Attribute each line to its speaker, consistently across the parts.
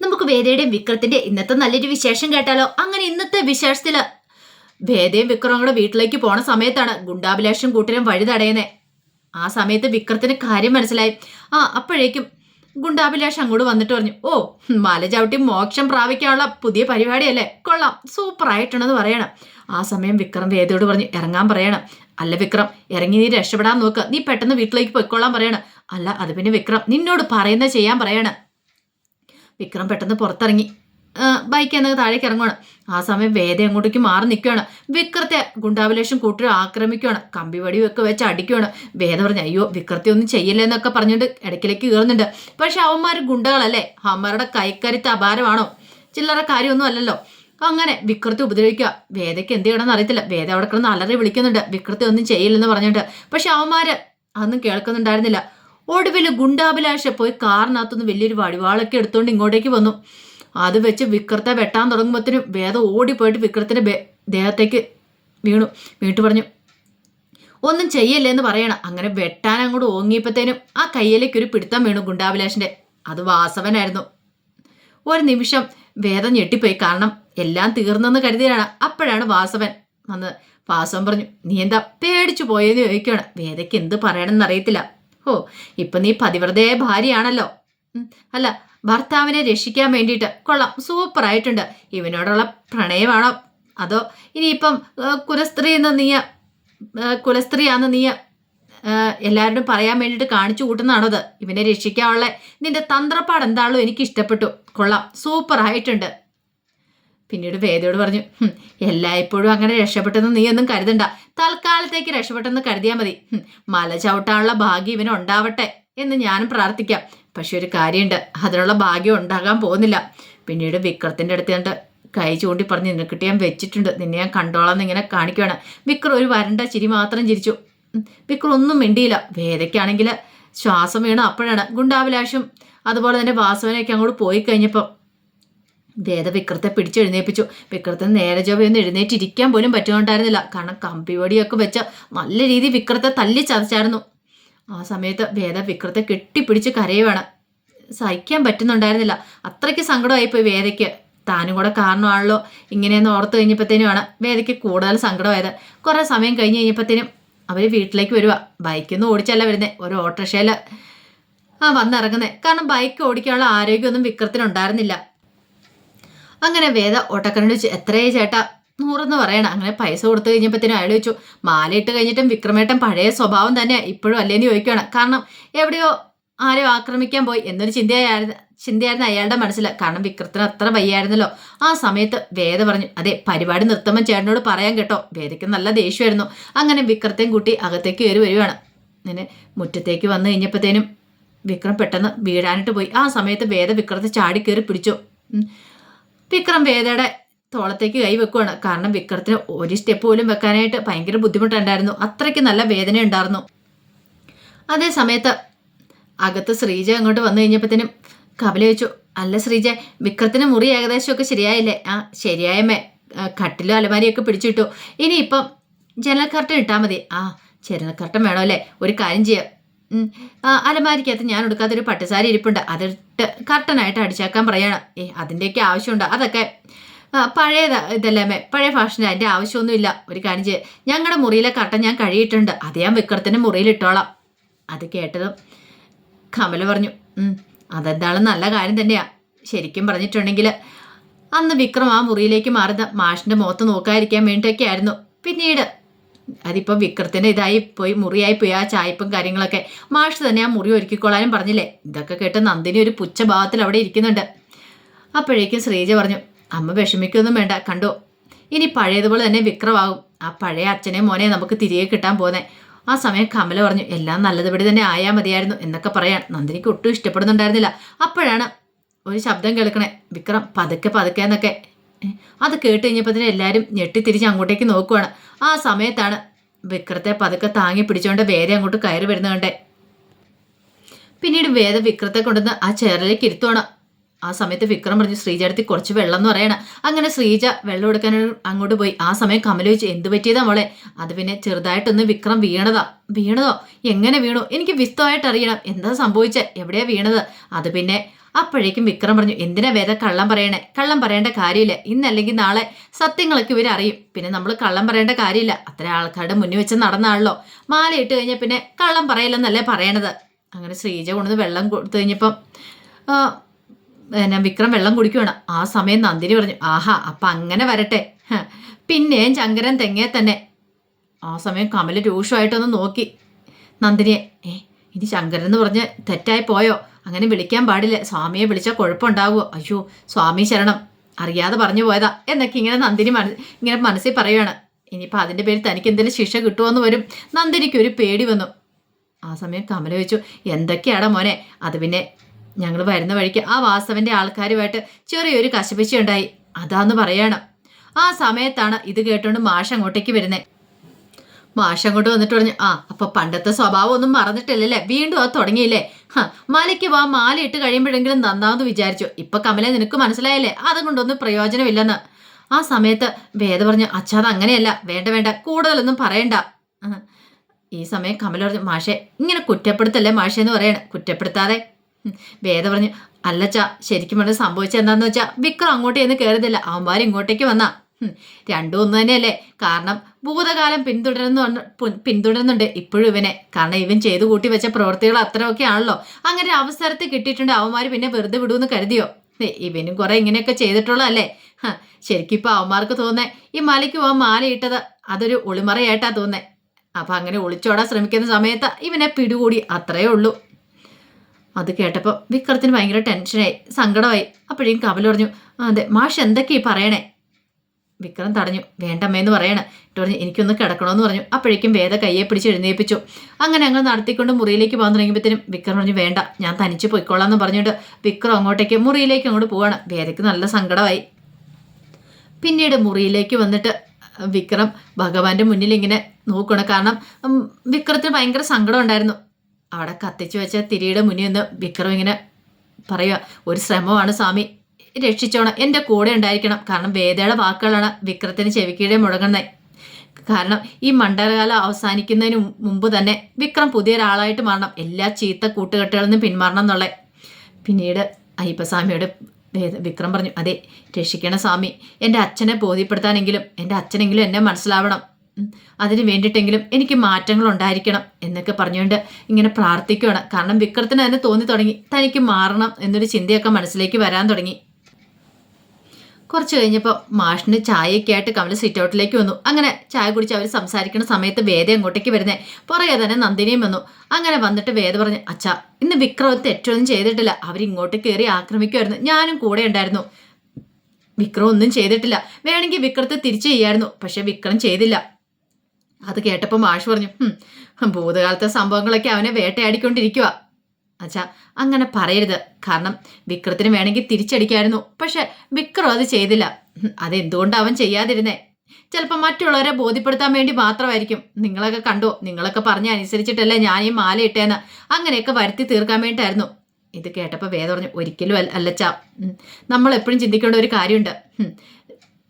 Speaker 1: നമുക്ക് വേദയുടെയും വിക്രത്തിന്റെ ഇന്നത്തെ നല്ലൊരു വിശേഷം കേട്ടാലോ? അങ്ങനെ ഇന്നത്തെ വിശേഷത്തിൽ വേദയും വിക്രവും കൂടെ വീട്ടിലേക്ക് പോണ സമയത്താണ് ഗുണ്ടാഭിലാഷും കൂട്ടരും വഴി തടയുന്നേ. ആ സമയത്ത് വിക്രത്തിന് കാര്യം മനസ്സിലായി. ആ അപ്പോഴേക്കും ഗുണ്ടാഭിലാഷ് അങ്ങോട്ട് വന്നിട്ട് പറഞ്ഞു ഓ മല ചവിട്ടി മോക്ഷം പ്രാപിക്കാനുള്ള പുതിയ പരിപാടിയല്ലേ? കൊള്ളാം സൂപ്പർ ആയിട്ടുണ്ടെന്ന് പറയണം. ആ സമയം വിക്രം വേദയോട് പറഞ്ഞു ഇറങ്ങാൻ പറയണം. അല്ല വിക്രം ഇറങ്ങി നീ രക്ഷപ്പെടാൻ നോക്ക്. നീ പെട്ടെന്ന് വീട്ടിലേക്ക് പൊയ്ക്കൊള്ളാൻ പറയണം. അല്ല അത് പിന്നെ വിക്രം നിന്നോട് പറയുന്നത് ചെയ്യാൻ പറയണം. വിക്രം പെട്ടെന്ന് പുറത്തിറങ്ങി. ബൈക്ക് എന്നത് താഴേക്ക് ഇറങ്ങുവാണ്. ആ സമയം വേദ അങ്ങോട്ടേക്ക് മാറി നിൽക്കുകയാണ്. വിക്രത്തെ ഗുണ്ടാഭിലേഷം കൂട്ടി ആക്രമിക്കുകയാണ്. കമ്പിവടിയും ഒക്കെ വെച്ച് അടിക്കുകയാണ്. വേദ പറഞ്ഞു അയ്യോ വിക്രത്തെ ഒന്നും ചെയ്യില്ല എന്നൊക്കെ പറഞ്ഞുകൊണ്ട് ഇടയ്ക്കിലേക്ക് കയറുന്നുണ്ട്. പക്ഷെ അവന്മാർ ഗുണ്ടകളല്ലേ? അവന്മാരുടെ കൈക്കരുത്ത് അപാരമാണോ? ചില്ലറ കാര്യമൊന്നും അല്ലല്ലോ. അങ്ങനെ വിക്രത്തെ ഉപദ്രവിക്കുക. വേദയ്ക്ക് എന്ത് ചെയ്യണമെന്ന് അറിയത്തില്ല. വേദ അവിടെ കിടന്ന് അലറി വിളിക്കുന്നുണ്ട്. വിക്രത്തെ ഒന്നും ചെയ്യില്ലെന്ന് പറഞ്ഞിട്ട് പക്ഷെ അവന്മാര് അതൊന്നും കേൾക്കുന്നുണ്ടായിരുന്നില്ല. ഒടുവിൽ ഗുണ്ടാഭിലാഷ പോയി കാറിനകത്തുനിന്ന് വലിയൊരു വടിവാളൊക്കെ എടുത്തുകൊണ്ട് ഇങ്ങോട്ടേക്ക് വന്നു. അത് വെച്ച് വിക്രത്തെ വെട്ടാൻ തുടങ്ങുമ്പോഴത്തേനും വേദം ഓടിപ്പോയിട്ട് വിക്രത്തിന്റെ ദേഹത്തേക്ക് വീണു. വീട്ടു പറഞ്ഞു ഒന്നും ചെയ്യല്ലേ എന്ന് പറയണം. അങ്ങനെ വെട്ടാൻ അങ്ങോട്ട് ഓങ്ങിയപ്പോഴത്തേനും ആ കയ്യിലേക്ക് ഒരു പിടുത്തം വീണു ഗുണ്ടാഭിലാഷിന്റെ. അത് വാസവനായിരുന്നു. ഒരു നിമിഷം വേദം ഞെട്ടിപ്പോയി. കാരണം എല്ലാം തീർന്നെന്ന് കരുതിയാണ് അപ്പോഴാണ് വാസവൻ വന്നത്. വാസവൻ പറഞ്ഞു നീ എന്താ പേടിച്ചു പോയെന്ന് ചോദിക്കുകയാണ് വേദയ്ക്ക് എന്ത് പറയണമെന്ന് അറിയത്തില്ല. ഓ ഇപ്പൊ നീ പതിവ്രതയായ ഭാര്യയാണല്ലോ. അല്ല ഭർത്താവിനെ രക്ഷിക്കാൻ വേണ്ടിയിട്ട് കൊള്ളാം സൂപ്പർ ആയിട്ടുണ്ട് ഇവനോടുള്ള പ്രണയമാണോ? അതോ ഇനിയിപ്പം കുലസ്ത്രീ എന്ന് നീയ കുലസ്ത്രീയാന്ന് നീയ എല്ലാവരോടും പറയാൻ വേണ്ടിയിട്ട് കാണിച്ചു കൂട്ടുന്നതാണോ അത്? ഇവനെ രക്ഷിക്കാനുള്ള നിന്റെ തന്ത്രപ്പാട് എന്താണല്ലോ എനിക്ക് ഇഷ്ടപ്പെട്ടു കൊള്ളാം സൂപ്പർ ആയിട്ടുണ്ട് പിന്നീട് വേദയോട് പറഞ്ഞു എല്ലായ്പ്പോഴും അങ്ങനെ രക്ഷപ്പെട്ടെന്ന് നീ ഒന്നും കരുതണ്ട. തൽക്കാലത്തേക്ക് രക്ഷപ്പെട്ടെന്ന് കരുതിയാൽ മതി. മല ചവിട്ടാനുള്ള ഭാഗ്യം ഇവന് ഉണ്ടാവട്ടെ എന്ന് ഞാനും പ്രാർത്ഥിക്കാം. പക്ഷെ ഒരു കാര്യമുണ്ട് അതിനുള്ള ഭാഗ്യം ഉണ്ടാകാൻ പോകുന്നില്ല. പിന്നീട് വിക്രത്തിന്റെ അടുത്ത് കണ്ട് കൈ ചൂണ്ടി പറഞ്ഞ് നിനക്കിട്ട് ഞാൻ വെച്ചിട്ടുണ്ട്. നിന്നെ ഞാൻ കണ്ടോളാം എന്നിങ്ങനെ കാണിക്കുകയാണ് വിക്രം ഒരു വരണ്ട ചിരി മാത്രം ചിരിച്ചു. വിക്രം ഒന്നും മിണ്ടിയില്ല. വേദയ്ക്കാണെങ്കിൽ ശ്വാസം വീണ് അപ്പോഴാണ് ഗുണ്ടാഭിലാഷും അതുപോലെ തന്നെ വാസവനൊക്കെ അങ്ങോട്ട് പോയി കഴിഞ്ഞപ്പോൾ വേദ വിക്രത്തെ പിടിച്ചെഴുന്നേപ്പിച്ചു വിക്രത്തിന് നേരെ ജോബയൊന്നും എഴുന്നേറ്റിരിക്കാൻ പോലും പറ്റുന്നുണ്ടായിരുന്നില്ല. കാരണം കമ്പിവടിയൊക്കെ വെച്ച് നല്ല രീതി വിക്രത്തെ തല്ലി ചതച്ചായിരുന്നു. ആ സമയത്ത് വേദ വിക്രത്തെ കെട്ടിപ്പിടിച്ച് കരയുവാണ്. സഹിക്കാൻ പറ്റുന്നുണ്ടായിരുന്നില്ല. അത്രയ്ക്ക് സങ്കടമായിപ്പോയി വേദയ്ക്ക്. താനും കൂടെ കാരണമാണല്ലോ ഇങ്ങനെയെന്ന് ഓർത്ത് കഴിഞ്ഞപ്പോഴത്തേനുമാണ് വേദയ്ക്ക് കൂടുതൽ സങ്കടമായത്. കുറേ സമയം കഴിഞ്ഞ് കഴിഞ്ഞപ്പോഴത്തേനും അവർ വീട്ടിലേക്ക് വരുവാ. ബൈക്കൊന്നും ഓടിച്ചല്ല വരുന്നത് ഒരു ഓട്ടോറിക്ഷയിൽ ആ വന്നിറങ്ങുന്നത് കാരണം ബൈക്ക് ഓടിക്കാനുള്ള ആരോഗ്യമൊന്നും വിക്രത്തിനുണ്ടായിരുന്നില്ല അങ്ങനെ വേദ ഓട്ടക്കരണ്ട് ചോദിച്ചു എത്രയേ ചേട്ടാ? നൂറെന്ന് പറയണം. അങ്ങനെ പൈസ കൊടുത്തു കഴിഞ്ഞപ്പോഴത്തേനും അയാൾ ചോദിച്ചു മാലയിട്ട് കഴിഞ്ഞിട്ടും വിക്രമേട്ടൻ പഴയ സ്വഭാവം തന്നെ ഇപ്പോഴും അല്ലേന്ന് ചോദിക്കുകയാണ് കാരണം എവിടെയോ ആരെയോ ആക്രമിക്കാൻ പോയി എന്നൊരു ചിന്തയായിരുന്നു ചിന്തയായിരുന്നു അയാളുടെ മനസ്സിൽ കാരണം വിക്രത്തിന് അത്ര വയ്യായിരുന്നല്ലോ. ആ സമയത്ത് വേദ പറഞ്ഞു അതെ പരിപാടി നിർത്തുമ്പോൾ ചേട്ടനോട് പറയാൻ കേട്ടോ. വേദയ്ക്ക് നല്ല ദേഷ്യമായിരുന്നു. അങ്ങനെ വിക്രത്തെയും കൂട്ടി അകത്തേക്ക് കയറി വരുവാണ്. അങ്ങനെ മുറ്റത്തേക്ക് വന്നു കഴിഞ്ഞപ്പോഴത്തേനും വിക്രം പെട്ടെന്ന് വീഴാനിട്ട് പോയി. ആ സമയത്ത് വേദ വിക്രത്തെ ചാടി കയറി പിടിച്ചു. വിക്രം വേദയുടെ തോളത്തേക്ക് കൈ വെക്കുവാണ്. കാരണം വിക്രത്തിന് ഒരു സ്റ്റെപ്പ് പോലും വെക്കാനായിട്ട് ഭയങ്കര ബുദ്ധിമുട്ടുണ്ടായിരുന്നു. അത്രയ്ക്ക് നല്ല വേദന ഉണ്ടായിരുന്നു. അതേ സമയത്ത് അകത്ത് ശ്രീജ അങ്ങോട്ട് വന്നു കഴിഞ്ഞപ്പോഴത്തേനും കവല ചോദിച്ചു അല്ല ശ്രീജ വിക്രത്തിന് മുറി ഏകദേശമൊക്കെ ശരിയായില്ലേ? ആ ശരിയായമേ കട്ടിലും അലമാരിയൊക്കെ പിടിച്ചിട്ടു. ഇനിയിപ്പം ജനൽ കർട്ടൻ ഇട്ടാൽ മതി. ആ ജനൽ കർട്ടൻ വേണമല്ലേ? ഒരു കാര്യം ചെയ്യാം. അലമാരിക്കകത്ത് ഞാൻ എടുക്കാത്തൊരു പട്ടുസാരി ഇരിപ്പുണ്ട്. അതിട്ട് കർട്ടനായിട്ട് അടിച്ചേക്കാൻ പറയണം. ഏ അതിന്റെയൊക്കെ ആവശ്യമുണ്ട്. അതൊക്കെ പഴയ ഇതല്ലേ പഴയ ഫാഷന് അതിന്റെ ആവശ്യമൊന്നുമില്ല. ഒരു ചെയ്യ. ഞങ്ങളുടെ മുറിയിലെ കർട്ടൻ ഞാൻ കഴിയിട്ടുണ്ട് അത് ഞാൻ വിക്രത്തിന്റെ മുറിയിൽ ഇട്ടോളാം. അത് കേട്ടതും കമല പറഞ്ഞു അതെന്താളും നല്ല കാര്യം തന്നെയാ. ശരിക്കും പറഞ്ഞിട്ടുണ്ടെങ്കിൽ അന്ന് വിക്രം ആ മുറിയിലേക്ക് മാറുന്ന മാഷിന്റെ മുഖത്ത് നോക്കാതിരിക്കാൻ വേണ്ടിയിട്ടൊക്കെ ആയിരുന്നു പിന്നീട് അതിപ്പോൾ വിക്രത്തിന്റെ ഇതായി പോയി മുറിയായി പോയി ആ ചായപ്പും കാര്യങ്ങളൊക്കെ. മാഷ് തന്നെ ആ മുറി ഒരുക്കിക്കൊള്ളാനും പറഞ്ഞില്ലേ? ഇതൊക്കെ കേട്ട് നന്ദിനി ഒരു പുച്ഛഭാവത്തിൽ അവിടെ ഇരിക്കുന്നുണ്ട്. അപ്പോഴേക്കും ശ്രീജ പറഞ്ഞു അമ്മ വിഷമിക്കൊന്നും വേണ്ട കണ്ടോ? ഇനി പഴയതുപോലെ തന്നെ വിക്രമാകും. ആ പഴയ അച്ഛനെ മോനെ നമുക്ക് തിരികെ കിട്ടാൻ പോന്നെ. ആ സമയം കമല പറഞ്ഞു എല്ലാം നല്ലതുപടി തന്നെ ആയാൽ മതിയായിരുന്നു എന്നൊക്കെ പറയാൻ നന്ദിനിക്ക് ഒട്ടും ഇഷ്ടപ്പെടുന്നുണ്ടായിരുന്നില്ല. അപ്പോഴാണ് ഒരു ശബ്ദം കേൾക്കണേ വിക്രം പതുക്കെ പതുക്കെ എന്നൊക്കെ. അത് കേട്ട് കഴിഞ്ഞപ്പോൾ തന്നെ എല്ലാവരും ഞെട്ടിത്തിരിച്ച് അങ്ങോട്ടേക്ക് നോക്കുവാണ്. ആ സമയത്താണ് വിക്രത്തെ പതുക്കെ താങ്ങി പിടിച്ചുകൊണ്ട് വേദ അങ്ങോട്ട് കയറി വരുന്നത് പിന്നീട് വേദ വിക്രത്തെ കൊണ്ടുവന്ന് ആ ചെയറിലേക്ക് ഇരുത്തുവാണ്. ആ സമയത്ത് വിക്രം പറഞ്ഞു ശ്രീജ കുറച്ച് വെള്ളം എന്ന് പറയണം. അങ്ങനെ ശ്രീജ വെള്ളം എടുക്കാൻ അങ്ങോട്ട് പോയി. ആ സമയം കമല ചോദിച്ചു എന്ത് പറ്റിയതാ മോളെ? അത് പിന്നെ ചെറുതായിട്ടൊന്ന് വിക്രം വീണതാ. വീണതോ? എങ്ങനെ വീണു? എനിക്ക് വിസ്തമായിട്ട് അറിയണം എന്താ സംഭവിച്ചത് എവിടെയാ വീണത്? അത് പിന്നെ അപ്പോഴേക്കും വിക്രം പറഞ്ഞു എന്തിനാ വേദ കള്ളം പറയണേ? കള്ളം പറയേണ്ട കാര്യമില്ല. ഇന്നല്ലെങ്കിൽ നാളെ സത്യങ്ങളൊക്കെ ഇവർ അറിയും. പിന്നെ നമ്മൾ കള്ളം പറയേണ്ട കാര്യമില്ല. അത്ര ആൾക്കാരുടെ മുന്നിൽ വെച്ച് നടന്നാണല്ലോ. മാല ഇട്ട് കഴിഞ്ഞാൽ പിന്നെ കള്ളം പറയില്ലെന്നല്ലേ പറയണത്. അങ്ങനെ ശ്രീജ കൊണ്ടുവന്ന് വെള്ളം കൊടുത്തു കഴിഞ്ഞപ്പം പിന്നെ വിക്രം വെള്ളം കുടിക്കുവാണ്. ആ സമയം നന്ദിനി പറഞ്ഞു ആഹാ അപ്പം അങ്ങനെ വരട്ടെ. പിന്നെയും ചങ്കരൻ തെങ്ങേ തന്നെ. ആ സമയം കമല രൂക്ഷമായിട്ടൊന്ന് നോക്കി. നന്ദിനിയെ ഏ ഇനി ശങ്കരൻ എന്ന് പറഞ്ഞ് തെറ്റായി പോയോ? അങ്ങനെ വിളിക്കാൻ പാടില്ല. സ്വാമിയെ വിളിച്ചാൽ കുഴപ്പമുണ്ടാവുമോ അയ്യോ സ്വാമി ശരണം. അറിയാതെ പറഞ്ഞു പോയതാ. എന്നൊക്കെ ഇങ്ങനെ നന്ദിനി മന ഇങ്ങനെ മനസ്സിൽ പറയുകയാണ് ഇനിയിപ്പോൾ അതിന്റെ പേരിൽ തനിക്ക് എന്തെങ്കിലും ശിക്ഷ കിട്ടുമെന്ന് വരും. നന്ദിനിക്ക് ഒരു പേടി വന്നു. ആ സമയം കമല ചോദിച്ചു എന്തൊക്കെയാണ് മോനെ? അത് പിന്നെ ഞങ്ങൾ വരുന്ന വഴിക്ക് ആ വാസവന്റെ ആൾക്കാരുമായിട്ട് ചെറിയൊരു കശപിച്ചുണ്ടായി അതാന്ന് പറയണം. ആ സമയത്താണ് ഇത് കേട്ടുകൊണ്ട് മാഷ് അങ്ങോട്ടേക്ക് വരുന്നത് മാഷ് അങ്ങോട്ട് വന്നിട്ട് പറഞ്ഞു ആ അപ്പൊ പണ്ടത്തെ സ്വഭാവം ഒന്നും മറന്നിട്ടില്ലല്ലേ? വീണ്ടും അത് തുടങ്ങിയില്ലേ? ഹ മലയ്ക്ക് വാ മാല ഇട്ട് കഴിയുമ്പോഴെങ്കിലും നന്നാവെന്ന് വിചാരിച്ചു. ഇപ്പൊ കമല നിനക്ക് മനസ്സിലായല്ലേ? അതുകൊണ്ടൊന്നും പ്രയോജനമില്ലെന്ന്. ആ സമയത്ത് വേദ പറഞ്ഞു അച്ഛാ അത് അങ്ങനെയല്ല വേണ്ട വേണ്ട. കൂടുതലൊന്നും പറയണ്ട. ഈ സമയം കമല പറഞ്ഞു മാഷെ ഇങ്ങനെ കുറ്റപ്പെടുത്തല്ലേ മാഷെ എന്ന് പറയണ. കുറ്റപ്പെടുത്താതെ. വേദ പറഞ്ഞു അല്ലച്ചാ ശരിക്കും പറഞ്ഞ് സംഭവിച്ചെന്താന്ന് വെച്ചാ വിക്രം അങ്ങോട്ടേന്ന് കയറുന്നില്ല. അവന്മാർ ഇങ്ങോട്ടേക്ക് വന്നാ. രണ്ടും ഒന്ന് തന്നെയല്ലേ? കാരണം ഭൂതകാലം പിന്തുടരുന്നു പിന്തുടരുന്നുണ്ട് ഇപ്പോഴും ഇവനെ. കാരണം ഇവൻ ചെയ്തു കൂട്ടി വെച്ച പ്രവൃത്തികൾ അത്രയൊക്കെ ആണല്ലോ. അങ്ങനെ ഒരു അവസരത്തിൽ കിട്ടിയിട്ടുണ്ട് അവന്മാർ പിന്നെ വെറുതെ വിടുമെന്ന് കരുതിയോ? ഇവനും കുറെ ഇങ്ങനെയൊക്കെ ചെയ്തിട്ടുള്ളതല്ലേ? ശരിക്കും ഇപ്പൊ അവന്മാർക്ക് തോന്നേ ഈ മലയ്ക്ക് പോകാൻ മാല ഇട്ടത് അതൊരു ഒളിമറയായിട്ടാ തോന്നേ അപ്പൊ അങ്ങനെ ഒളിച്ചോടാൻ ശ്രമിക്കുന്ന സമയത്ത് ഇവനെ പിടികൂടി അത്രയേ ഉള്ളൂ. അത് കേട്ടപ്പോൾ വിക്രത്തിന് ഭയങ്കര ടെൻഷനായി സങ്കടമായി. അപ്പോഴേക്കും കമൽ പറഞ്ഞു "ആ, അതെ മാഷ് എന്തൊക്കെയാ പറയണേ? വിക്രം തടഞ്ഞു. വേണ്ടമ്മയെന്ന് പറയണ. എന്നിട്ട് പറഞ്ഞു എനിക്കൊന്ന് കിടക്കണമെന്ന് പറഞ്ഞു. അപ്പോഴേക്കും വേദ കയ്യെ പിടിച്ച് എഴുന്നേൽപ്പിച്ചു അങ്ങനെ ഞങ്ങൾ നടത്തിക്കൊണ്ട് മുറിയിലേക്ക് പോകാൻ തുടങ്ങിയപ്പോഴത്തേനും വിക്രം പറഞ്ഞു വേണ്ട ഞാൻ തനിച്ച് പോയിക്കോളാം എന്ന് പറഞ്ഞുകൊണ്ട് വിക്രം അങ്ങോട്ടേക്ക് മുറിയിലേക്ക് അങ്ങോട്ട് പോവാണ്. വേദയ്ക്ക് നല്ല സങ്കടമായി. പിന്നീട് മുറിയിലേക്ക് വന്നിട്ട് വിക്രം ഭഗവാന്റെ മുന്നിൽ ഇങ്ങനെ നോക്കണം കാരണം വിക്രത്തിന് ഭയങ്കര സങ്കടം ഉണ്ടായിരുന്നു. അവിടെ കത്തിച്ചു വെച്ച തിരിയുടെ മുന്നിൽ നിന്ന് വിക്രം ഇങ്ങനെ പറയുക ഒരു ശ്രമമാണ് സ്വാമി. രക്ഷിച്ചോണം. എന്റെ കൂടെ ഉണ്ടായിരിക്കണം. കാരണം വേദയുടെ വാക്കുകളാണ് വിക്രത്തിന് ചെവിക്കീടെ മുടങ്ങുന്നത് കാരണം ഈ മണ്ഡലകാലം അവസാനിക്കുന്നതിന് മുമ്പ് തന്നെ വിക്രം പുതിയൊരാളായിട്ട് മാറണം. എല്ലാ ചീത്ത കൂട്ടുകെട്ടുകളിൽ നിന്നും പിന്മാറണം എന്നുള്ള പിന്നീട് അയ്യപ്പസ്വാമിയോട് വിക്രം പറഞ്ഞു അതെ രക്ഷിക്കണ സ്വാമി. എന്റെ അച്ഛനെ ബോധ്യപ്പെടുത്താനെങ്കിലും എന്റെ അച്ഛനെങ്കിലും എന്നെ മനസ്സിലാവണം. അതിന് വേണ്ടിയിട്ടെങ്കിലും എനിക്ക് മാറ്റങ്ങൾ ഉണ്ടായിരിക്കണം എന്നൊക്കെ പറഞ്ഞുകൊണ്ട് ഇങ്ങനെ പ്രാർത്ഥിക്കുകയാണ്. കാരണം വിക്രത്തിന് തന്നെ തോന്നി തുടങ്ങി. തനിക്ക് മാറണം എന്നൊരു ചിന്തയൊക്കെ മനസ്സിലേക്ക് വരാൻ തുടങ്ങി. കുറച്ച് കഴിഞ്ഞപ്പോൾ മാഷിന് ചായയൊക്കെ ആയിട്ട് കമൽ സിറ്റ് ഔട്ടിലേക്ക് വന്നു. അങ്ങനെ ചായ കുടിച്ച് അവർ സംസാരിക്കുന്ന സമയത്ത് വേദ അങ്ങോട്ടേക്ക് വരുന്നേ. പുറകെ തന്നെ നന്ദിനിയും വന്നു. അങ്ങനെ വന്നിട്ട് വേദ പറഞ്ഞു അച്ഛാ ഇന്ന് വിക്രം തെറ്റൊന്നും ചെയ്തിട്ടില്ല. അവരിങ്ങോട്ട് കയറി ആക്രമിക്കുമായിരുന്നു ഞാനും കൂടെ ഉണ്ടായിരുന്നു. വിക്രം ഒന്നും ചെയ്തിട്ടില്ല. വേണമെങ്കിൽ വിക്രത്തെ തിരിച്ചു ചെയ്യായിരുന്നു. പക്ഷെ വിക്രം ചെയ്തില്ല. അത് കേട്ടപ്പോൾ മാഷ് പറഞ്ഞു "ഹും, ഭൂതകാലത്തെ സംഭവങ്ങളൊക്കെ അവനെ വേട്ടയാടിക്കൊണ്ടിരിക്കുക അച്ഛാ അങ്ങനെ പറയരുത്. കാരണം വിക്രത്തിന് വേണമെങ്കിൽ തിരിച്ചടിക്കായിരുന്നു. പക്ഷെ വിക്രം അത് ചെയ്തില്ല. അതെന്തുകൊണ്ട് അവൻ ചെയ്യാതിരുന്നേ? ചിലപ്പോൾ മറ്റുള്ളവരെ ബോധ്യപ്പെടുത്താൻ വേണ്ടി മാത്രമായിരിക്കും. നിങ്ങളൊക്കെ കണ്ടോ നിങ്ങളൊക്കെ പറഞ്ഞ അനുസരിച്ചിട്ടല്ലേ ഞാൻ ഈ മാല ഇട്ടേന്ന്. അങ്ങനെയൊക്കെ വരുത്തി തീർക്കാൻ വേണ്ടിയിട്ടായിരുന്നു. ഇത് കേട്ടപ്പോൾ വേദ പറഞ്ഞു ഒരിക്കലും അല്ല അല്ലച്ചാ. നമ്മൾ എപ്പോഴും ചിന്തിക്കേണ്ട ഒരു കാര്യമുണ്ട്.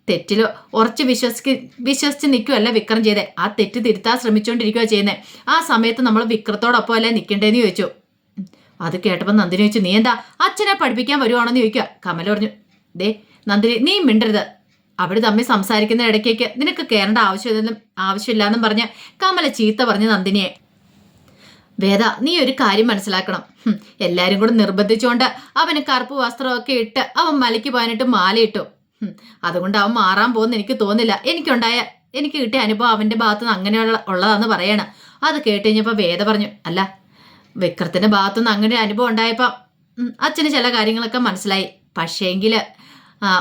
Speaker 1: തെറ്റിൽ ഉറച്ച് വിശ്വസിക്ക് വിശ്വസിച്ച് നിൽക്കുമല്ല വിക്രം ചെയ്തേ? ആ തെറ്റ് തിരുത്താൻ ശ്രമിച്ചുകൊണ്ടിരിക്കുകയോ ചെയ്യുന്നത് ആ സമയത്ത് നമ്മൾ വിക്രത്തോടൊപ്പം അല്ലേ നിൽക്കേണ്ടതെന്ന് ചോദിച്ചു. അത് കേട്ടപ്പോൾ നന്ദിനി ചോദിച്ചു നീ എന്താ അച്ഛനെ പഠിപ്പിക്കാൻ വരുവാണെന്ന് ചോദിക്കുക കമല പറഞ്ഞു ദേ നന്ദിനി നീ മിണ്ടരുത്. അവിടെ തമ്മിൽ സംസാരിക്കുന്ന ഇടയ്ക്കേക്ക് നിനക്ക് കയറേണ്ട ആവശ്യമില്ലെന്നും ആവശ്യമില്ലാന്നും പറഞ്ഞ് കമല ചീത്ത പറഞ്ഞ് നന്ദിനിയെ വേദ നീ ഒരു കാര്യം മനസ്സിലാക്കണം. എല്ലാവരും കൂടെ നിർബന്ധിച്ചുകൊണ്ട് അവന് കറുപ്പ് വസ്ത്രമൊക്കെ ഇട്ട് അവൻ മലയ്ക്ക് പോകാനായിട്ട് മാലയിട്ടു. അതുകൊണ്ട് അവൻ മാറാൻ പോകുന്ന എനിക്ക് തോന്നില്ല എനിക്കുണ്ടായ എനിക്ക് കിട്ടിയ അനുഭവം അവന്റെ ഭാഗത്തുനിന്ന് അങ്ങനെയുള്ള ഉള്ളതാന്ന് പറയണം. അത് കേട്ട് കഴിഞ്ഞപ്പോൾ വേദ പറഞ്ഞു അല്ല വിക്രത്തിന്റെ ഭാഗത്തുനിന്ന് അങ്ങനെ അനുഭവം ഉണ്ടായപ്പോൾ അച്ഛന് ചില കാര്യങ്ങളൊക്കെ മനസ്സിലായി. പക്ഷേങ്കിൽ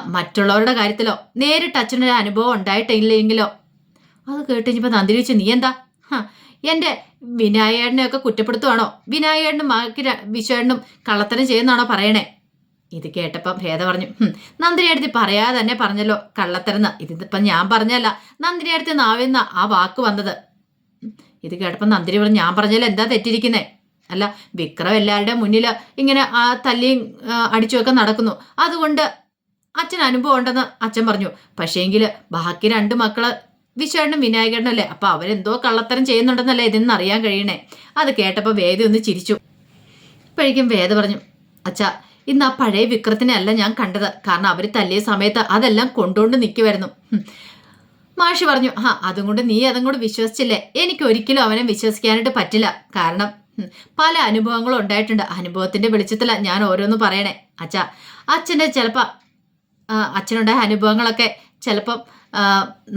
Speaker 1: മറ്റുള്ളവരുടെ കാര്യത്തിലോ നേരിട്ട് അച്ഛനൊരു അനുഭവം ഉണ്ടായിട്ടില്ലെങ്കിലോ അത് കേട്ട് കഴിഞ്ഞപ്പോൾ നന്ദി ചോദിച്ചു നീ എന്താ? എന്റെ വിനായേട്ടനെ ഒക്കെ കുറ്റപ്പെടുത്തുവാണോ? വിനായേട്ടനും ബാക്കി വിശ്വേട്ടനും കള്ളത്തരം ചെയ്യുന്നാണോ പറയണേ? ഇത് കേട്ടപ്പം ഭേദ പറഞ്ഞു "ഹും, നന്ദിനി അടുത്ത് പറയാതെ തന്നെ പറഞ്ഞല്ലോ കള്ളത്തരുന്ന. ഇതിപ്പം ഞാൻ പറഞ്ഞല്ല നന്ദിനി അടുത്ത് നാവിന്ന ആ വാക്ക് വന്നത്. ഇത് കേട്ടപ്പം നന്ദിനി പറഞ്ഞു ഞാൻ പറഞ്ഞല്ലോ എന്താ തെറ്റിരിക്കുന്നേ? അല്ല വിക്രം എല്ലാവരുടെ മുന്നിൽ ഇങ്ങനെ ആ തല്ലിയും അടിച്ചുമൊക്കെ നടക്കുന്നു. അതുകൊണ്ട് അച്ഛൻ അനുഭവം ഉണ്ടെന്ന് അച്ഛൻ പറഞ്ഞു. പക്ഷേങ്കിൽ ബാക്കി രണ്ട് മക്കൾ വിശ്വേട്ടനും വിനായകനും അല്ലേ അപ്പൊ അവരെന്തോ കള്ളത്തരം ചെയ്യുന്നുണ്ടെന്നല്ലേ ഇതിന്ന് അറിയാൻ കഴിയണേ. അത് കേട്ടപ്പോൾ വേദ ഒന്ന് ചിരിച്ചു. ഇപ്പോഴേക്കും വേദ പറഞ്ഞു അച്ഛാ ഇന്ന് ആ പഴയ വിക്രത്തിനെ അല്ല ഞാൻ കണ്ടത്. കാരണം അവർ തല്ലിയ സമയത്ത് അതെല്ലാം കൊണ്ടുകൊണ്ട് നിൽക്കുമായിരുന്നു മാഷി പറഞ്ഞു ആ അതും കൊണ്ട് നീ അതും കൂടെ വിശ്വസിച്ചില്ലേ? എനിക്ക് ഒരിക്കലും അവനെ വിശ്വസിക്കാനായിട്ട് പറ്റില്ല. കാരണം പല അനുഭവങ്ങളും ഉണ്ടായിട്ടുണ്ട്. അനുഭവത്തിന്റെ വെളിച്ചത്തില ഞാൻ ഓരോന്ന് പറയണേ. അച്ഛാ അച്ഛന്റെ ചിലപ്പോൾ അച്ഛനുണ്ടായ അനുഭവങ്ങളൊക്കെ ചിലപ്പം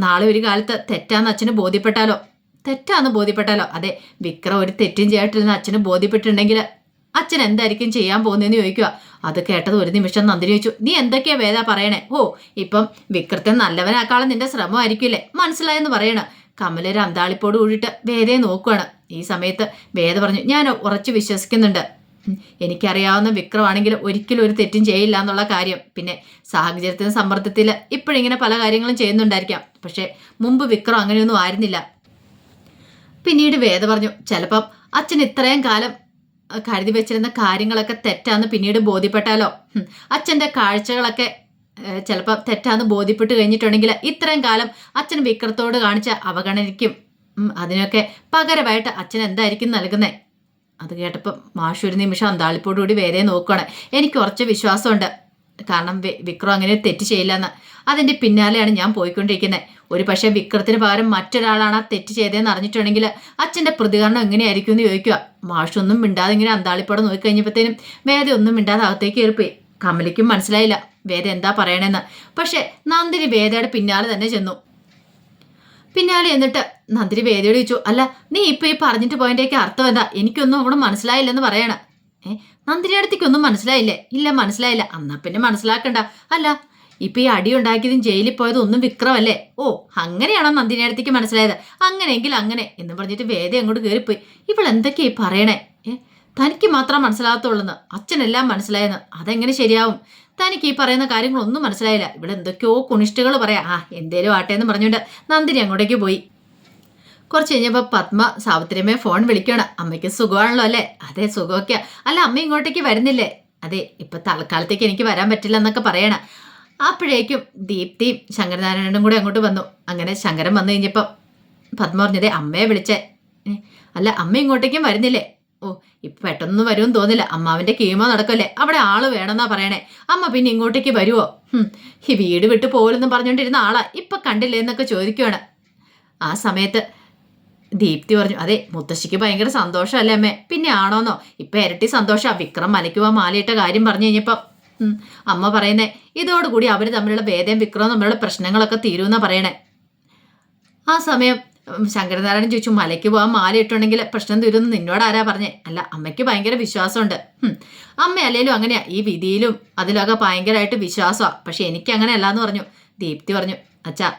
Speaker 1: നാളെ ഒരു കാലത്ത് തെറ്റാന്ന് അച്ഛന് ബോധ്യപ്പെട്ടാലോ? തെറ്റാന്ന് ബോധ്യപ്പെട്ടാലോ? അതെ വിക്രം ഒരു തെറ്റും ചെയ്തിട്ടില്ലെന്ന് അച്ഛന് ബോധ്യപ്പെട്ടിട്ടുണ്ടെങ്കിൽ അച്ഛൻ എന്തായിരിക്കും ചെയ്യാൻ പോകുന്നതെന്ന് ചോദിക്കുക അത് കേട്ടത് ഒരു നിമിഷം നന്ദിനി ചോദിച്ചു നീ എന്തൊക്കെയാ വേദ പറയണേ? ഓ ഇപ്പം വിക്രത്തെ നല്ലവനാക്കാളും നിന്റെ ശ്രമമായിരിക്കില്ലേ മനസ്സിലായെന്ന് പറയണ. കമലൊരു അന്താളിപ്പോട് കൂടിയിട്ട് വേദയെ നോക്കുവാണ്. ഈ സമയത്ത് വേദ പറഞ്ഞു ഞാൻ ഉറച്ചു വിശ്വസിക്കുന്നുണ്ട്. എനിക്കറിയാവുന്ന വിക്രമാണെങ്കിൽ ഒരിക്കലും ഒരു തെറ്റും ചെയ്യില്ല എന്നുള്ള കാര്യം. പിന്നെ സാഹചര്യത്തിന് സമ്മർദ്ദത്തിൽ ഇപ്പോഴിങ്ങനെ പല കാര്യങ്ങളും ചെയ്യുന്നുണ്ടായിരിക്കാം. പക്ഷേ മുമ്പ് വിക്രം അങ്ങനെയൊന്നും ആയിരുന്നില്ല. പിന്നീട് വേദ പറഞ്ഞു ചിലപ്പം അച്ഛൻ ഇത്രയും കാലം കരുതി വെച്ചിരുന്ന കാര്യങ്ങളൊക്കെ തെറ്റാന്ന് പിന്നീട് ബോധ്യപ്പെട്ടാലോ? അച്ഛന്റെ കാഴ്ചകളൊക്കെ ചിലപ്പോൾ തെറ്റാന്ന് ബോധ്യപ്പെട്ട് കഴിഞ്ഞിട്ടുണ്ടെങ്കിൽ ഇത്രയും കാലം അച്ഛൻ വിക്രത്തോട് കാണിച്ച അവഗണനയ്ക്കും അതിനൊക്കെ പകരമായിട്ട് അച്ഛൻ എന്തായിരിക്കും നൽകുന്നത് അത് കേട്ടപ്പോൾ മാഷ് ഒരു നിമിഷം അന്താളിപ്പോടുകൂടി വേറെ നോക്കുകയാണ് എനിക്ക് കുറച്ച് വിശ്വാസമുണ്ട്. കാരണം വിക്രം അങ്ങനെ തെറ്റ് ചെയ്യില്ലെന്ന്. അതിന്റെ പിന്നാലെയാണ് ഞാൻ പോയിക്കൊണ്ടിരിക്കുന്നത് ഒരു പക്ഷേ വിക്രത്തിന് പകരം മറ്റൊരാളാണ് ആ തെറ്റ് ചെയ്തതെന്ന് അറിഞ്ഞിട്ടുണ്ടെങ്കിൽ അച്ഛന്റെ പ്രതികരണം എങ്ങനെയായിരിക്കും എന്ന് ചോദിക്കുക. മാഷൊന്നും മിണ്ടാതെ ഇങ്ങനെ അന്താളിപ്പോടെ നോക്കിക്കഴിഞ്ഞപ്പോഴത്തേനും വേദ ഒന്നും മിണ്ടാതെ അകത്തേക്ക് കയറിപ്പോയി. കമലിക്കും മനസ്സിലായില്ല. വേദ എന്താ പറയണെന്ന്. പക്ഷെ നന്ദിനി വേദയുടെ പിന്നാലെ തന്നെ ചെന്നു. പിന്നാലെ എന്നിട്ട് നന്ദിനി വേദയോട് ചോദിച്ചു അല്ല നീ ഇപ്പൊ ഈ പറഞ്ഞിട്ട് പോയതിന്റെയൊക്കെ അർത്ഥം എന്താ? എനിക്കൊന്നും അവിടെ മനസ്സിലായില്ലെന്ന് പറയണ. ഏ നന്ദിനി അടുത്തേക്കൊന്നും മനസ്സിലായില്ലേ? ഇല്ല മനസ്സിലായില്ല. അന്നാ പിന്നെ മനസ്സിലാക്കണ്ട. അല്ല ഇപ്പൊ ഈ അടി ഉണ്ടാക്കിയതും ജയിലിൽ പോയതും ഒന്നും വിക്രമല്ലേ? ഓ അങ്ങനെയാണോ നന്ദിനി അടുത്തേക്ക് മനസ്സിലായത്? അങ്ങനെയെങ്കിൽ അങ്ങനെ എന്ന് പറഞ്ഞിട്ട് വേദ അങ്ങോട്ട് കയറിപ്പോയി ഇവൾ എന്തൊക്കെയാ ഈ പറയണേ? തനിക്ക് മാത്രം മനസ്സിലാകത്തുള്ളെന്ന് അച്ഛനെല്ലാം മനസ്സിലായെന്ന്. അതെങ്ങനെ ശരിയാവും? തനിക്ക് ഈ പറയുന്ന കാര്യങ്ങളൊന്നും മനസ്സിലായില്ല. ഇവിടെ എന്തൊക്കെയോ കുണിഷ്ടുകൾ പറയാം. ആ എന്തേലും ആട്ടെ എന്ന് പറഞ്ഞുകൊണ്ട് നന്ദിനി അങ്ങോട്ടേക്ക് പോയി. കുറച്ച് കഴിഞ്ഞപ്പോൾ പത്മ സാവിത്രിയമ്മയെ ഫോൺ വിളിക്കണം അമ്മയ്ക്ക് സുഖമാണല്ലോ അല്ലേ? അതെ സുഖമൊക്കെയാ. അല്ല അമ്മ ഇങ്ങോട്ടേക്ക് വരുന്നില്ലേ? അതെ ഇപ്പൊ തൽക്കാലത്തേക്ക് എനിക്ക് വരാൻ പറ്റില്ല എന്നൊക്കെ പറയണം. അപ്പോഴേക്കും ദീപ്തിയും ശങ്കരനാരായണനും കൂടെ അങ്ങോട്ട് വന്നു. അങ്ങനെ ശങ്കരൻ വന്നു കഴിഞ്ഞപ്പോൾ പത്മ പറഞ്ഞതേ അമ്മയെ വിളിച്ചേ. അല്ല അമ്മ ഇങ്ങോട്ടേക്കും വരുന്നില്ലേ? ഓ ഇപ്പൊ പെട്ടെന്ന് വരുമെന്ന് തോന്നില്ല. അമ്മാവിന്റെ കീമോ നടക്കല്ലേ അവിടെ ആൾ വേണമെന്നാ പറയണേ. അമ്മ പിന്നെ ഇങ്ങോട്ടേക്ക് വരുവോ? ഈ വീട് വിട്ടു പോലെന്നും പറഞ്ഞുകൊണ്ടിരുന്ന ആളാ. ഇപ്പൊ കണ്ടില്ലേ എന്നൊക്കെ ചോദിക്കുവാണ്. ആ സമയത്ത് ദീപ്തി പറഞ്ഞു അതെ മുത്തശ്ശിക്ക് ഭയങ്കര സന്തോഷമല്ലേ അമ്മേ? പിന്നെ ആണോന്നോ? ഇപ്പൊ ഇരട്ടി സന്തോഷാ. വിക്രം മലയ്ക്കുവാ മാലയിട്ട കാര്യം പറഞ്ഞു കഴിഞ്ഞപ്പം അമ്മ പറയുന്നേ ഇതോടുകൂടി അവർ തമ്മിലുള്ള ഭേദം വിക്രം തമ്മിലുള്ള പ്രശ്നങ്ങളൊക്കെ തീരുമെന്നാ പറയണേ. ആ സമയം ശങ്കരനാരായണൻ ചോദിച്ചു മലയ്ക്ക് പോകാൻ മാല ഇട്ടുണ്ടെങ്കിൽ പ്രശ്നം തീരുമെന്ന് നിന്നോട് ആരാ പറഞ്ഞേ? അല്ല അമ്മയ്ക്ക് ഭയങ്കര വിശ്വാസമുണ്ട്. അമ്മ അല്ലേലും അങ്ങനെയാ? ഈ വിധിയിലും അതിലൊക്കെ ഭയങ്കരമായിട്ട് വിശ്വാസമാണ് പക്ഷെ എനിക്ക് അങ്ങനെ അല്ലാന്ന് പറഞ്ഞു. ദീപ്തി പറഞ്ഞു അച്ഛാ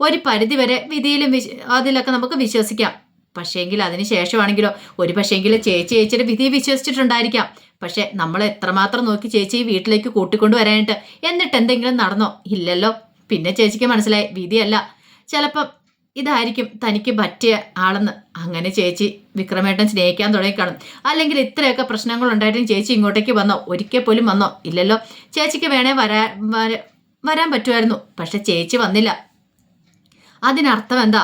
Speaker 1: ഒരു പരിധി വരെ വിധിയിലും വിശ് അതിലൊക്കെ നമുക്ക് വിശ്വസിക്കാം. പക്ഷേങ്കിൽ അതിന് ശേഷമാണെങ്കിലോ ഒരു പക്ഷേങ്കിൽ ചേച്ചി ചേച്ചിയുടെ വിധി വിശ്വസിച്ചിട്ടുണ്ടായിരിക്കാം. പക്ഷെ നമ്മൾ എത്രമാത്രം നോക്കി ചേച്ചി വീട്ടിലേക്ക് കൂട്ടിക്കൊണ്ടു വരാനായിട്ട്? എന്നിട്ട് എന്തെങ്കിലും നടന്നോ? ഇല്ലല്ലോ. പിന്നെ ചേച്ചിക്ക് മനസ്സിലായി വിധിയല്ല. ചിലപ്പം ഇതായിരിക്കും തനിക്ക് പറ്റിയ ആളെന്ന്. അങ്ങനെ ചേച്ചി വിക്രമേട്ടൻ സ്നേഹിക്കാൻ തുടങ്ങിക്കാണും. അല്ലെങ്കിൽ ഇത്രയൊക്കെ പ്രശ്നങ്ങൾ ഉണ്ടായിട്ടും ചേച്ചി ഇങ്ങോട്ടേക്ക് വന്നോ? ഒരിക്കൽ പോലും വന്നോ? ഇല്ലല്ലോ. ചേച്ചിക്ക് വേണേ വരാ വരാൻ പറ്റുമായിരുന്നു. പക്ഷെ ചേച്ചി വന്നില്ല. അതിനർത്ഥം എന്താ?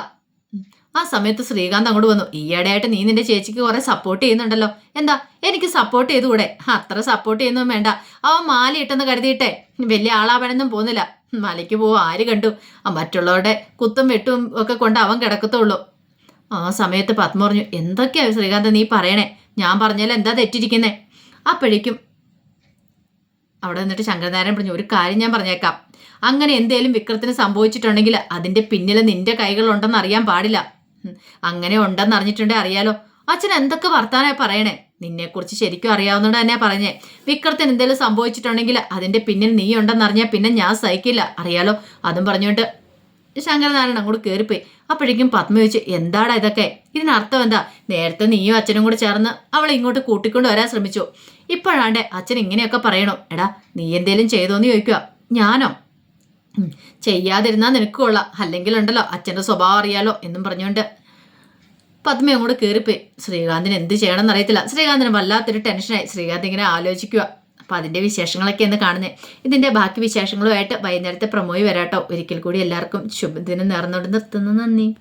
Speaker 1: ആ സമയത്ത് ശ്രീകാന്ത് അങ്ങോട്ട് വന്നു. ഈയിടെയായിട്ട് നീ നിന്റെ ചേച്ചിക്ക് കുറെ സപ്പോർട്ട് ചെയ്യുന്നുണ്ടല്ലോ. എന്താ? എനിക്ക് സപ്പോർട്ട് ചെയ്തുകൂടെ? അത്ര സപ്പോർട്ട് ചെയ്യുന്നതും വേണ്ട. അവൻ മാലയിട്ടെന്ന് കരുതിയിട്ടെ. വലിയ ആളാവണമെന്നും പോകുന്നില്ല. മലയ്ക്ക് പോവും ആര് കണ്ടു? മറ്റുള്ളവരുടെ കുത്തും വെട്ടും ഒക്കെ കൊണ്ട് അവൻ കിടക്കത്തുള്ളൂ. ആ സമയത്ത് പത്മ പറഞ്ഞു എന്തൊക്കെയാ ശ്രീകാന്ത് നീ പറയണേ? ഞാൻ പറഞ്ഞാലും എന്താ തെറ്റിരിക്കുന്നേ? അപ്പോഴേക്കും അവിടെ നിന്നിട്ട് ശങ്കരനാരായണൻ പറഞ്ഞു ഒരു കാര്യം ഞാൻ പറഞ്ഞേക്കാം. അങ്ങനെ എന്തേലും വിക്രത്തിന് സംഭവിച്ചിട്ടുണ്ടെങ്കിൽ അതിന്റെ പിന്നിൽ നിന്റെ കൈകളുണ്ടെന്ന് അറിയാൻ പാടില്ല. അങ്ങനെ ഉണ്ടെന്ന് അറിഞ്ഞിട്ടുണ്ടെങ്കിൽ അറിയാലോ. അച്ഛൻ എന്തൊക്കെ വർത്താനായി പറയണേ? നിന്നെക്കുറിച്ച് ശരിക്കും അറിയാവുന്നതുകൊണ്ട് തന്നെ പറഞ്ഞേ. വിക്രത്തിന് എന്തെങ്കിലും സംഭവിച്ചിട്ടുണ്ടെങ്കിൽ അതിന്റെ പിന്നിൽ നീ ഉണ്ടെന്ന് അറിഞ്ഞാൽ പിന്നെ ഞാൻ സഹിക്കില്ല. അറിയാലോ? അതും പറഞ്ഞുകൊണ്ട് ശങ്കരനാരായണൻ അങ്ങോട്ട് കയറിപ്പോയി അപ്പോഴേക്കും പത്മ ചോദിച്ചു എന്താടാ ഇതൊക്കെ? ഇതിനർത്ഥം എന്താ? നേരത്തെ നീയും അച്ഛനും കൂടെ ചേർന്ന് അവളെ ഇങ്ങോട്ട് കൂട്ടിക്കൊണ്ട് വരാൻ ശ്രമിച്ചു. ഇപ്പോഴാണ്ട് അച്ഛൻ ഇങ്ങനെയൊക്കെ പറയണോ. എടാ നീ എന്തേലും ചെയ്തോന്ന് ചോദിക്കുക ഞാനോ? ചെയ്യാതിരുന്നാൽ ചെയ്യാതിരുന്നാ നിനക്ക് കൊള്ളാം. അല്ലെങ്കിൽ ഉണ്ടല്ലോ അച്ഛന്റെ സ്വഭാവം അറിയാലോ എന്നും പറഞ്ഞുകൊണ്ട് പത്മ അങ്ങോട്ട് കയറിപ്പോയി ശ്രീകാന്തിന് എന്ത് ചെയ്യണമെന്ന് അറിയത്തില്ല. ശ്രീകാന്തിന് വല്ലാത്തൊരു ടെൻഷനായി. ശ്രീകാന്ത് ഇങ്ങനെ ആലോചിക്കുക അപ്പം അതിന്റെ വിശേഷങ്ങളൊക്കെ എന്ന് കാണുന്നത് ഇതിന്റെ ബാക്കി വിശേഷങ്ങളുമായിട്ട് വൈകുന്നേരത്തെ പ്രമോയി വരാട്ടോ. ഒരിക്കൽ കൂടി എല്ലാവർക്കും ശുഭദിനം നേർന്നുകൊണ്ട് നിർത്തുന്നു. നന്ദി.